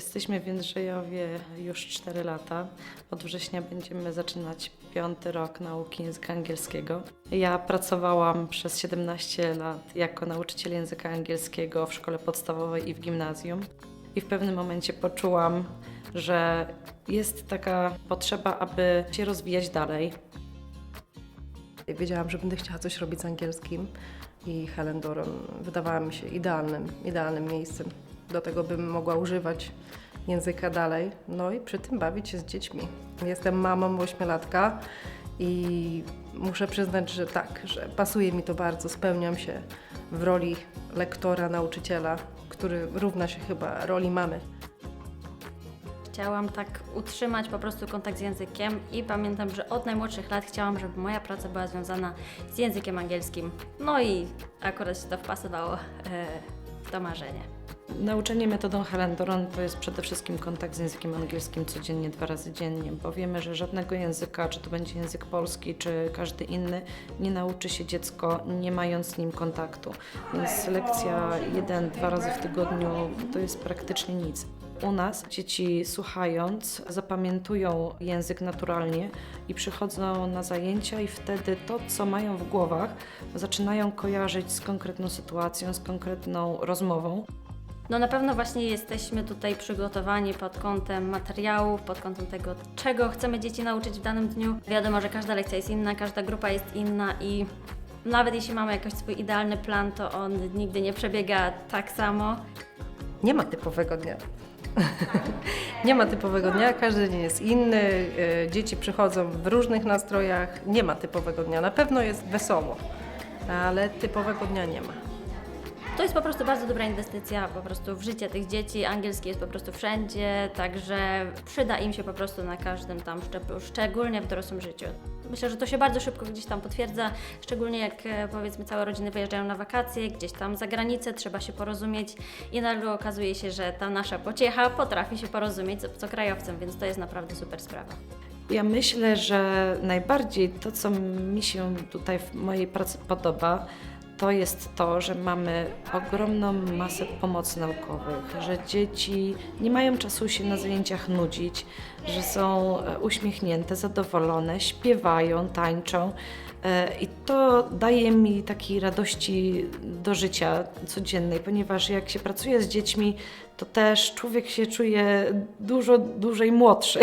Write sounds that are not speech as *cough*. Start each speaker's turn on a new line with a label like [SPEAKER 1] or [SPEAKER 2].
[SPEAKER 1] Jesteśmy w Jędrzejowie już 4 lata. Od września będziemy zaczynać piąty rok nauki języka angielskiego. Ja pracowałam przez 17 lat jako nauczyciel języka angielskiego w szkole podstawowej i w gimnazjum. I w pewnym momencie poczułam, że jest taka potrzeba, aby się rozwijać dalej.
[SPEAKER 2] Wiedziałam, że będę chciała coś robić z angielskim i Helen Doron wydawała mi się idealnym, idealnym miejscem. Do tego bym mogła używać języka dalej, no i przy tym bawić się z dziećmi. Jestem mamą ośmiolatka i muszę przyznać, że tak, że pasuje mi to bardzo. Spełniam się w roli lektora, nauczyciela, który równa się chyba roli mamy.
[SPEAKER 3] Chciałam tak utrzymać po prostu kontakt z językiem i pamiętam, że od najmłodszych lat chciałam, żeby moja praca była związana z językiem angielskim. No i akurat się to wpasowało e, w to marzenie.
[SPEAKER 1] Nauczanie metodą Helen Doron to jest przede wszystkim kontakt z językiem angielskim codziennie, dwa razy dziennie, bo wiemy, że żadnego języka, czy to będzie język polski, czy każdy inny, nie nauczy się dziecko nie mając z nim kontaktu. Więc lekcja jeden, dwa razy w tygodniu to jest praktycznie nic. U nas dzieci słuchając zapamiętują język naturalnie i przychodzą na zajęcia i wtedy to, co mają w głowach, zaczynają kojarzyć z konkretną sytuacją, z konkretną rozmową.
[SPEAKER 3] No na pewno właśnie jesteśmy tutaj przygotowani pod kątem materiałów, pod kątem tego, czego chcemy dzieci nauczyć w danym dniu. Wiadomo, że każda lekcja jest inna, każda grupa jest inna i nawet jeśli mamy jakiś swój idealny plan, to on nigdy nie przebiega tak samo.
[SPEAKER 2] Nie ma typowego dnia. *laughs* nie ma typowego dnia, każdy dzień jest inny. e, Dzieci przychodzą w różnych nastrojach. Nie ma typowego dnia. Na pewno jest wesoło, ale typowego dnia nie ma.
[SPEAKER 3] To jest po prostu bardzo dobra inwestycja po prostu w życie tych dzieci. Angielski jest po prostu wszędzie, także przyda im się po prostu na każdym tam szczeblu, szczególnie w dorosłym życiu. Myślę, że to się bardzo szybko gdzieś tam potwierdza, szczególnie jak e, powiedzmy całe rodziny wyjeżdżają na wakacje, gdzieś tam za granicę, trzeba się porozumieć i nagle okazuje się, że ta nasza pociecha potrafi się porozumieć z obcokrajowcem, więc to jest naprawdę super sprawa.
[SPEAKER 1] Ja myślę, że najbardziej to, co mi się tutaj w mojej pracy podoba, to jest to, że mamy ogromną masę pomocy naukowych, że dzieci nie mają czasu się na zajęciach nudzić, że są e, uśmiechnięte, zadowolone, śpiewają, tańczą. E, I to daje mi takiej radości do życia codziennej, ponieważ jak się pracuje z dziećmi, to też człowiek się czuje dużo dłużej młodszy.